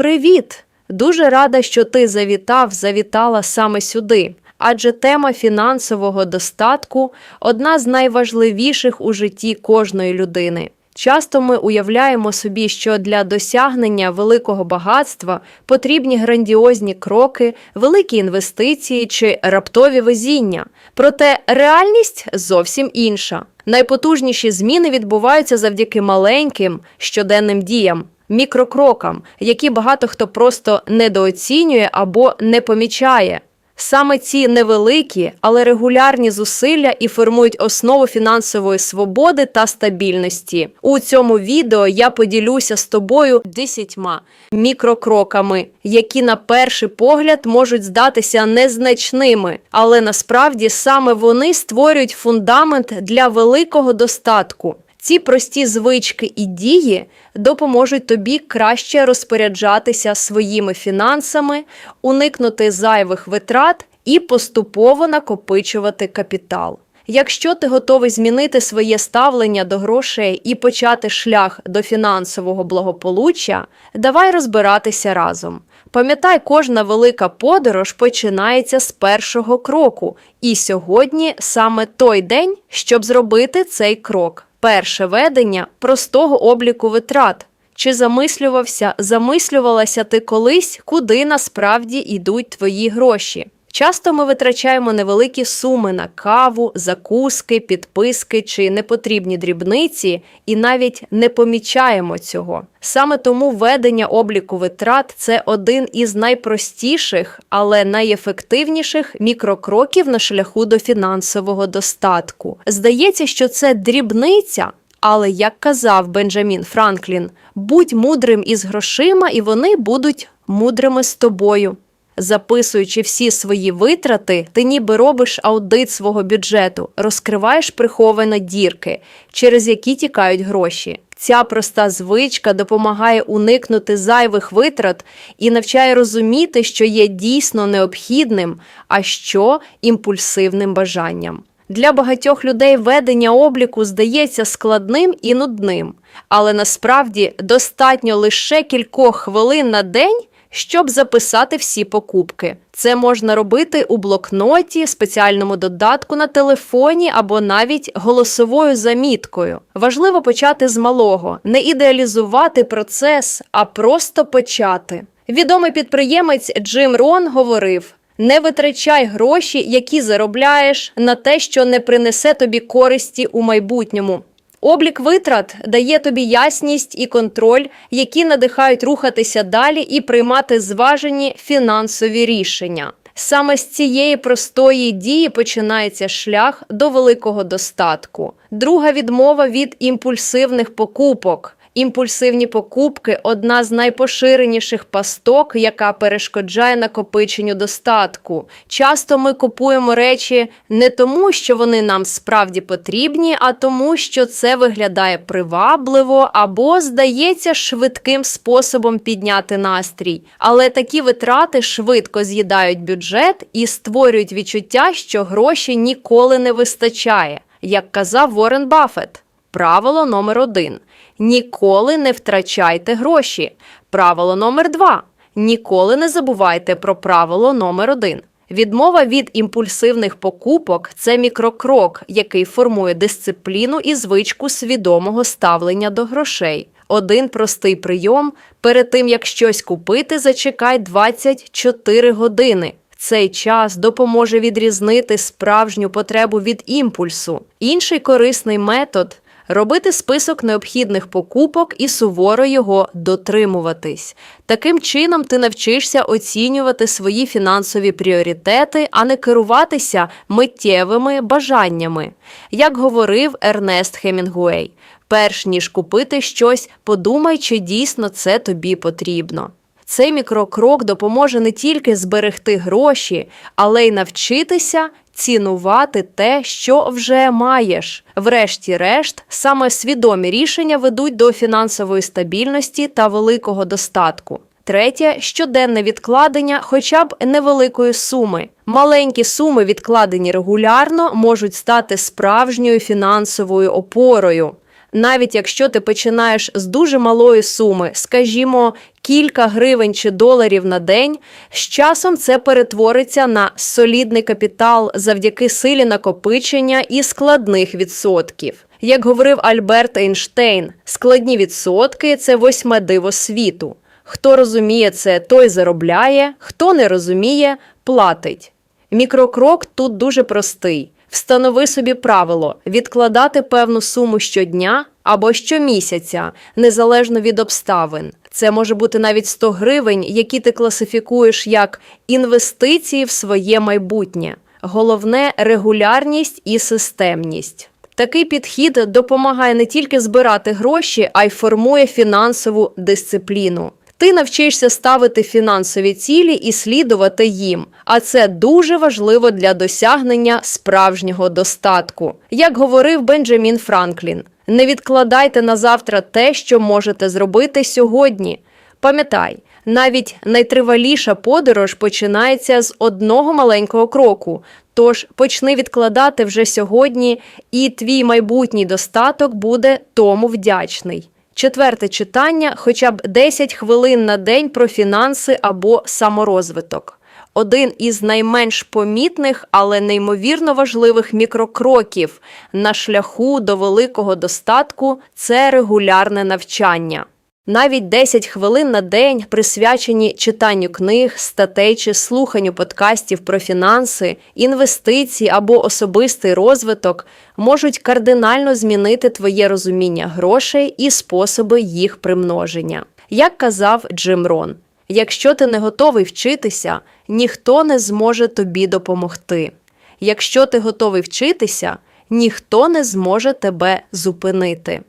Привіт! Дуже рада, що ти завітав, завітала саме сюди. Адже тема фінансового достатку одна з найважливіших у житті кожної людини. Часто ми уявляємо собі, що для досягнення великого багатства потрібні грандіозні кроки, великі інвестиції чи раптові везіння. Проте реальність зовсім інша. Найпотужніші зміни відбуваються завдяки маленьким щоденним діям, мікрокрокам, які багато хто просто недооцінює або не помічає. Саме ці невеликі, але регулярні зусилля і формують основу фінансової свободи та стабільності. У цьому відео я поділюся з тобою десятьма мікрокроками, які на перший погляд можуть здатися незначними, але насправді саме вони створюють фундамент для великого достатку. Ці прості звички і дії допоможуть тобі краще розпоряджатися своїми фінансами, уникнути зайвих витрат і поступово накопичувати капітал. Якщо ти готовий змінити своє ставлення до грошей і почати шлях до фінансового благополуччя, давай розбиратися разом. Пам'ятай, кожна велика подорож починається з першого кроку, і сьогодні саме той день, щоб зробити цей крок. Перше ведення простого обліку витрат. Чи замислювався, замислювалася ти колись, куди насправді йдуть твої гроші? Часто ми витрачаємо невеликі суми на каву, закуски, підписки чи непотрібні дрібниці і навіть не помічаємо цього. Саме тому ведення обліку витрат це один із найпростіших, але найефективніших мікрокроків на шляху до фінансового достатку. Здається, що це дрібниця. Але як казав Бенджамін Франклін, будь мудрим із грошима, і вони будуть мудрими з тобою. Записуючи всі свої витрати, ти ніби робиш аудит свого бюджету, розкриваєш приховані дірки, через які тікають гроші. Ця проста звичка допомагає уникнути зайвих витрат і навчає розуміти, що є дійсно необхідним, а що імпульсивним бажанням. Для багатьох людей ведення обліку здається складним і нудним, але насправді достатньо лише кількох хвилин на день, щоб записати всі покупки. Це можна робити у блокноті, спеціальному додатку на телефоні або навіть голосовою заміткою. Важливо почати з малого, не ідеалізувати процес, а просто почати. Відомий підприємець Джим Рон говорив. Не витрачай гроші, які заробляєш, на те, що не принесе тобі користі у майбутньому. Облік витрат дає тобі ясність і контроль, які надихають рухатися далі і приймати зважені фінансові рішення. Саме з цієї простої дії починається шлях до великого достатку. Друга відмова від імпульсивних покупок. Імпульсивні покупки одна з найпоширеніших пасток, яка перешкоджає накопиченню достатку. Часто ми купуємо речі не тому, що вони нам справді потрібні, а тому, що це виглядає привабливо або здається швидким способом підняти настрій. Але такі витрати швидко з'їдають бюджет і створюють відчуття, що гроші ніколи не вистачає, як казав Ворен Баффет. Правило номер один. Ніколи не втрачайте гроші. Правило номер два. Ніколи не забувайте про правило номер один. Відмова від імпульсивних покупок це мікрокрок, який формує дисципліну і звичку свідомого ставлення до грошей. Один простий прийом перед тим як щось купити, зачекай 24 години. Цей час допоможе відрізнити справжню потребу від імпульсу. Інший корисний метод робити список необхідних покупок і суворо його дотримуватись. Таким чином ти навчишся оцінювати свої фінансові пріоритети, а не керуватися миттєвими бажаннями. Як говорив Ернест Хемінгуей, перш ніж купити щось, подумай, чи дійсно це тобі потрібно. Цей мікрокрок допоможе не тільки зберегти гроші, але й навчитися цінувати те, що вже маєш. Врешті-решт, саме свідомі рішення ведуть до фінансової стабільності та великого достатку. Третє щоденне відкладення хоча б невеликої суми. Маленькі суми, відкладені регулярно, можуть стати справжньою фінансовою опорою. Навіть якщо ти починаєш з дуже малої суми, скажімо, кілька гривень чи доларів на день, з часом це перетвориться на солідний капітал завдяки силі накопичення і складних відсотків. Як говорив Альберт Ейнштейн, складні відсотки це восьме диво світу. Хто розуміє це, той заробляє, хто не розуміє, платить. Мікрокрок тут дуже простий. Встанови собі правило відкладати певну суму щодня або щомісяця, незалежно від обставин. Це може бути навіть 100 гривень, які ти класифікуєш як інвестиції в своє майбутнє. Головне регулярність і системність. Такий підхід допомагає не тільки збирати гроші, а й формує фінансову дисципліну. Ти навчишся ставити фінансові цілі і слідувати їм, а це дуже важливо для досягнення справжнього достатку. Як говорив Бенджамін Франклін, не відкладайте на завтра те, що можете зробити сьогодні. Пам'ятай, навіть найтриваліша подорож починається з одного маленького кроку. Тож почни відкладати вже сьогодні, і твій майбутній достаток буде тому вдячний. Четверте читання хоча б 10 хвилин на день про фінанси або саморозвиток. Один із найменш помітних, але неймовірно важливих мікрокроків на шляху до великого достатку це регулярне навчання. Навіть 10 хвилин на день присвячені читанню книг, статей чи слуханню подкастів про фінанси, інвестиції або особистий розвиток можуть кардинально змінити твоє розуміння грошей і способи їх примноження. Як казав Джим Рон, якщо ти не готовий вчитися, ніхто не зможе тобі допомогти. Якщо ти готовий вчитися, ніхто не зможе тебе зупинити.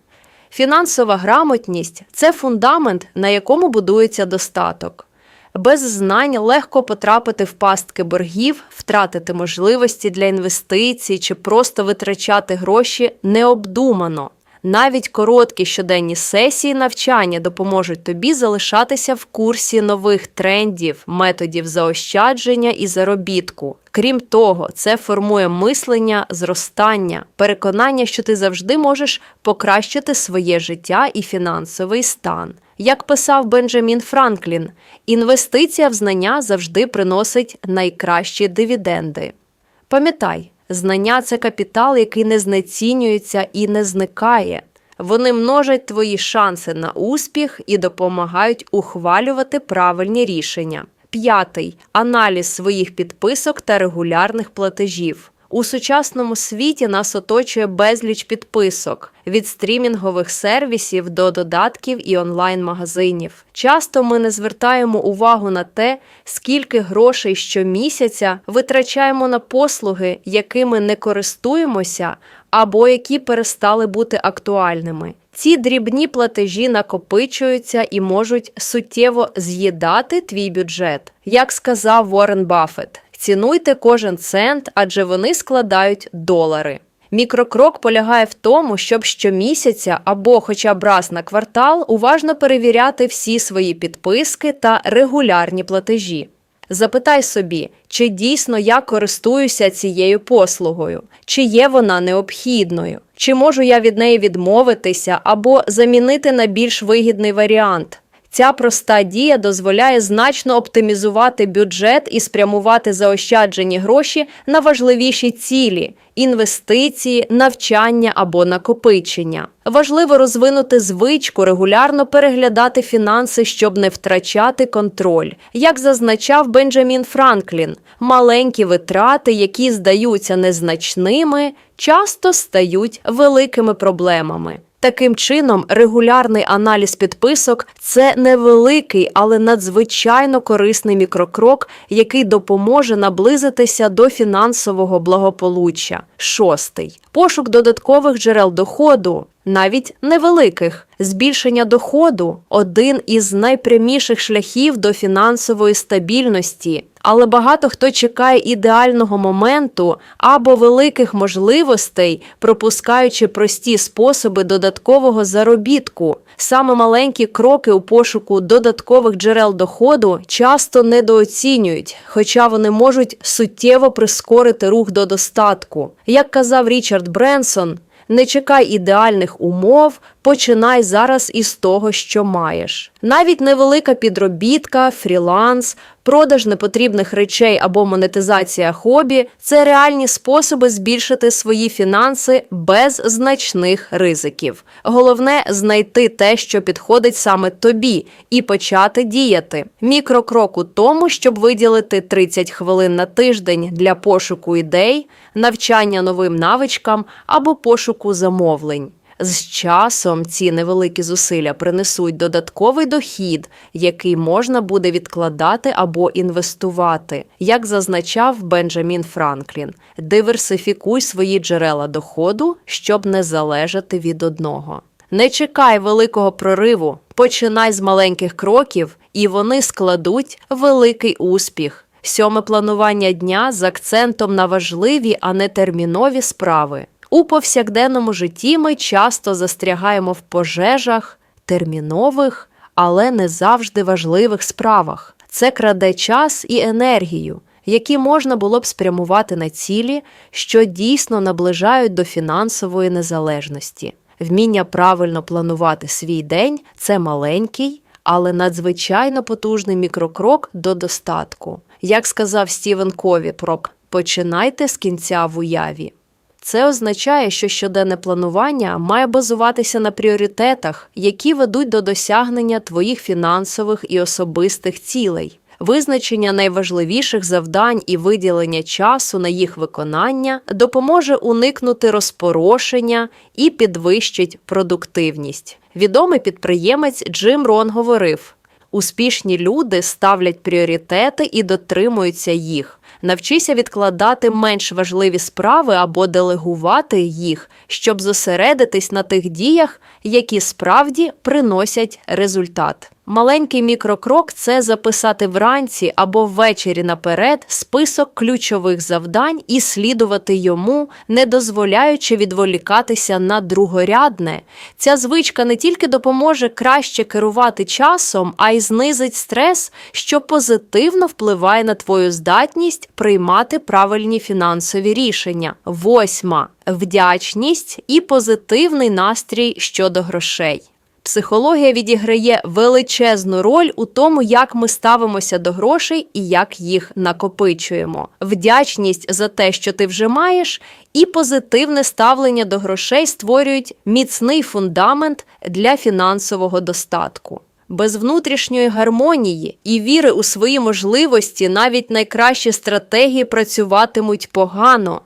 Фінансова грамотність це фундамент, на якому будується достаток. Без знань легко потрапити в пастки боргів, втратити можливості для інвестицій чи просто витрачати гроші необдумано. Навіть короткі щоденні сесії навчання допоможуть тобі залишатися в курсі нових трендів, методів заощадження і заробітку. Крім того, це формує мислення, зростання, переконання, що ти завжди можеш покращити своє життя і фінансовий стан. Як писав Бенджамін Франклін, інвестиція в знання завжди приносить найкращі дивіденди. Пам'ятай, знання це капітал, який не знецінюється і не зникає. Вони множать твої шанси на успіх і допомагають ухвалювати правильні рішення. П'ятий аналіз своїх підписок та регулярних платежів. У сучасному світі нас оточує безліч підписок від стрімінгових сервісів до додатків і онлайн-магазинів. Часто ми не звертаємо увагу на те, скільки грошей щомісяця витрачаємо на послуги, якими не користуємося, або які перестали бути актуальними. Ці дрібні платежі накопичуються і можуть суттєво з'їдати твій бюджет, як сказав Уоррен Баффет. Цінуйте кожен цент, адже вони складають долари. Мікрокрок полягає в тому, щоб щомісяця або хоча б раз на квартал уважно перевіряти всі свої підписки та регулярні платежі. Запитай собі, чи дійсно я користуюся цією послугою, чи є вона необхідною, чи можу я від неї відмовитися або замінити на більш вигідний варіант. Ця проста дія дозволяє значно оптимізувати бюджет і спрямувати заощаджені гроші на важливіші цілі інвестиції, навчання або накопичення. Важливо розвинути звичку регулярно переглядати фінанси, щоб не втрачати контроль. Як зазначав Бенджамін Франклін, маленькі витрати, які здаються незначними, часто стають великими проблемами. Таким чином, регулярний аналіз підписок це невеликий, але надзвичайно корисний мікрокрок, який допоможе наблизитися до фінансового благополуччя. Шостий пошук додаткових джерел доходу. Навіть невеликих збільшення доходу один із найпряміших шляхів до фінансової стабільності. Але багато хто чекає ідеального моменту або великих можливостей, пропускаючи прості способи додаткового заробітку. Саме маленькі кроки у пошуку додаткових джерел доходу часто недооцінюють, хоча вони можуть суттєво прискорити рух до достатку. Як казав Річард Бренсон, Не чекай ідеальних умов, починай зараз із того, що маєш. Навіть невелика підробітка, фріланс, продаж непотрібних речей або монетизація хобі це реальні способи збільшити свої фінанси без значних ризиків. Головне знайти те, що підходить саме тобі, і почати діяти. Мікрокрок у тому, щоб виділити 30 хвилин на тиждень для пошуку ідей, навчання новим навичкам або пошуку замовлень. З часом ці невеликі зусилля принесуть додатковий дохід, який можна буде відкладати або інвестувати, як зазначав Бенджамін Франклін. Диверсифікуй свої джерела доходу, щоб не залежати від одного. Не чекай великого прориву, починай з маленьких кроків, і вони складуть великий успіх. Сьоме планування дня з акцентом на важливі, а не термінові справи. У повсякденному житті ми часто застрягаємо в пожежах, термінових, але не завжди важливих справах. Це краде час і енергію, які можна було б спрямувати на цілі, що дійсно наближають до фінансової незалежності. Вміння правильно планувати свій день це маленький, але надзвичайно потужний мікрокрок до достатку. Як сказав Стівен Кові про починайте з кінця в уяві. Це означає, що щоденне планування має базуватися на пріоритетах, які ведуть до досягнення твоїх фінансових і особистих цілей. Визначення найважливіших завдань і виділення часу на їх виконання допоможе уникнути розпорошення і підвищить продуктивність. Відомий підприємець Джим Рон говорив: успішні люди ставлять пріоритети і дотримуються їх. Навчися відкладати менш важливі справи або делегувати їх, щоб зосередитись на тих діях, які справді приносять результат. Маленький мікрокрок це записати вранці або ввечері наперед список ключових завдань і слідувати йому, не дозволяючи відволікатися на другорядне. Ця звичка не тільки допоможе краще керувати часом, а й знизить стрес, що позитивно впливає на твою здатність приймати правильні фінансові рішення. Восьма вдячність і позитивний настрій щодо грошей. Психологія відіграє величезну роль у тому, як ми ставимося до грошей і як їх накопичуємо. Вдячність за те, що ти вже маєш, і позитивне ставлення до грошей створюють міцний фундамент для фінансового достатку. Без внутрішньої гармонії і віри у свої можливості навіть найкращі стратегії працюватимуть погано.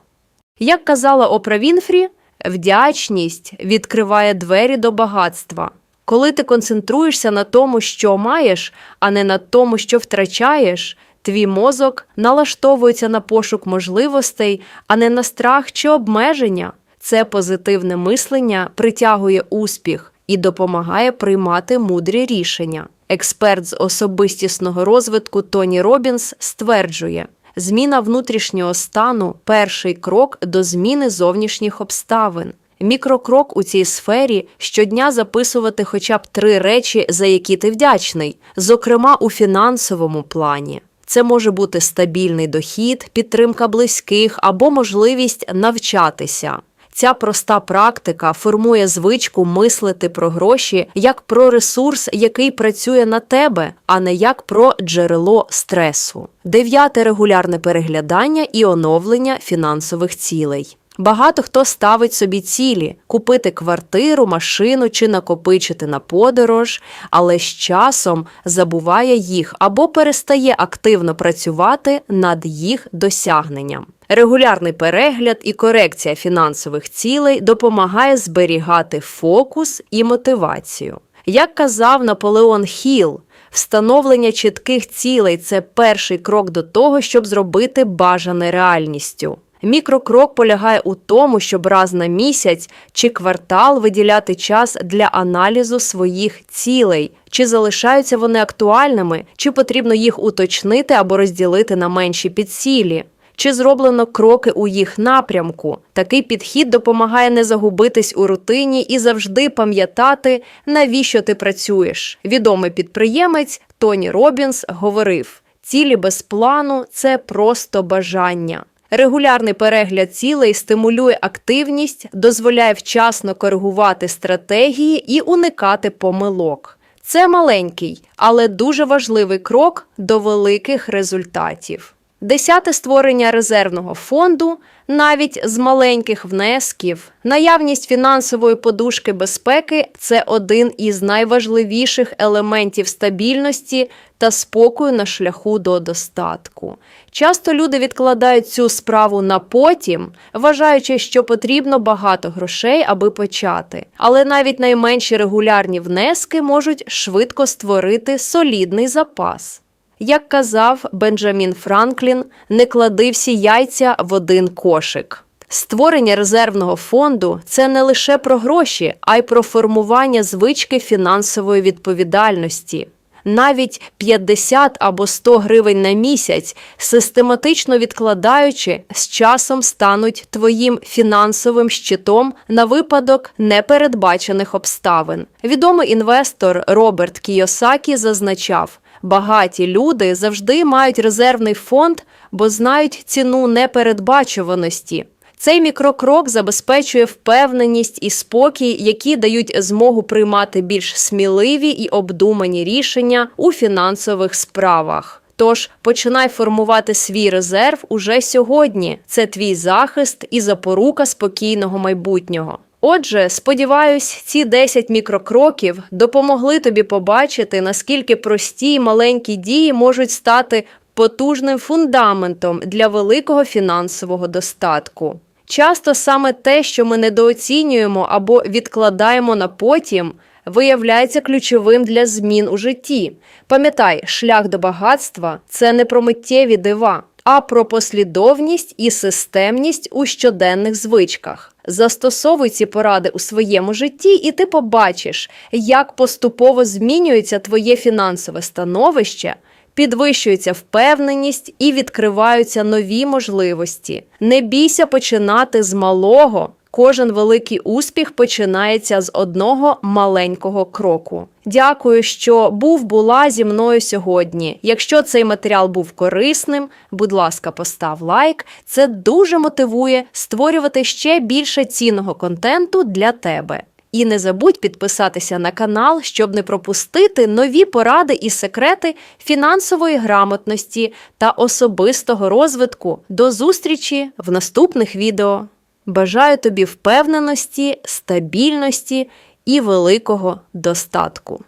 Як казала Опра Вінфрі, вдячність відкриває двері до багатства. Коли ти концентруєшся на тому, що маєш, а не на тому, що втрачаєш, твій мозок налаштовується на пошук можливостей, а не на страх чи обмеження. Це позитивне мислення притягує успіх і допомагає приймати мудрі рішення. Експерт з особистісного розвитку Тоні Робінс стверджує, зміна внутрішнього стану перший крок до зміни зовнішніх обставин. Мікрокрок у цій сфері щодня записувати хоча б три речі, за які ти вдячний, зокрема у фінансовому плані. Це може бути стабільний дохід, підтримка близьких або можливість навчатися. Ця проста практика формує звичку мислити про гроші як про ресурс, який працює на тебе, а не як про джерело стресу. Дев'яте регулярне переглядання і оновлення фінансових цілей. Багато хто ставить собі цілі купити квартиру, машину чи накопичити на подорож, але з часом забуває їх або перестає активно працювати над їх досягненням. Регулярний перегляд і корекція фінансових цілей допомагає зберігати фокус і мотивацію. Як казав Наполеон Хіл, встановлення чітких цілей це перший крок до того, щоб зробити бажане реальністю. Мікрокрок полягає у тому, щоб раз на місяць чи квартал виділяти час для аналізу своїх цілей, чи залишаються вони актуальними, чи потрібно їх уточнити або розділити на менші підцілі. Чи зроблено кроки у їх напрямку? Такий підхід допомагає не загубитись у рутині і завжди пам'ятати, навіщо ти працюєш. Відомий підприємець Тоні Робінс говорив: цілі без плану це просто бажання. Регулярний перегляд цілей стимулює активність, дозволяє вчасно коригувати стратегії і уникати помилок. Це маленький, але дуже важливий крок до великих результатів. Десяте створення резервного фонду навіть з маленьких внесків. Наявність фінансової подушки безпеки це один із найважливіших елементів стабільності та спокою на шляху до достатку. Часто люди відкладають цю справу на потім, вважаючи, що потрібно багато грошей, аби почати. Але навіть найменші регулярні внески можуть швидко створити солідний запас. Як казав Бенджамін Франклін, не клади всі яйця в один кошик. Створення резервного фонду це не лише про гроші, а й про формування звички фінансової відповідальності. Навіть 50 або 100 гривень на місяць, систематично відкладаючи, з часом стануть твоїм фінансовим щитом на випадок непередбачених обставин. Відомий інвестор Роберт Кійосакі зазначав. Багаті люди завжди мають резервний фонд, бо знають ціну непередбачуваності. Цей мікрокрок забезпечує впевненість і спокій, які дають змогу приймати більш сміливі і обдумані рішення у фінансових справах. Тож починай формувати свій резерв уже сьогодні. Це твій захист і запорука спокійного майбутнього. Отже, сподіваюсь, ці 10 мікрокроків допомогли тобі побачити, наскільки прості й маленькі дії можуть стати потужним фундаментом для великого фінансового достатку. Часто саме те, що ми недооцінюємо або відкладаємо на потім, виявляється ключовим для змін у житті. Пам'ятай, шлях до багатства це не про миттєві дива, а про послідовність і системність у щоденних звичках. Застосовуй ці поради у своєму житті, і ти побачиш, як поступово змінюється твоє фінансове становище, підвищується впевненість і відкриваються нові можливості. Не бійся починати з малого. Кожен великий успіх починається з одного маленького кроку. Дякую, що був була зі мною сьогодні. Якщо цей матеріал був корисним, будь ласка, постав лайк. Це дуже мотивує створювати ще більше цінного контенту для тебе. І не забудь підписатися на канал, щоб не пропустити нові поради і секрети фінансової грамотності та особистого розвитку. До зустрічі в наступних відео. Бажаю тобі впевненості, стабільності і великого достатку.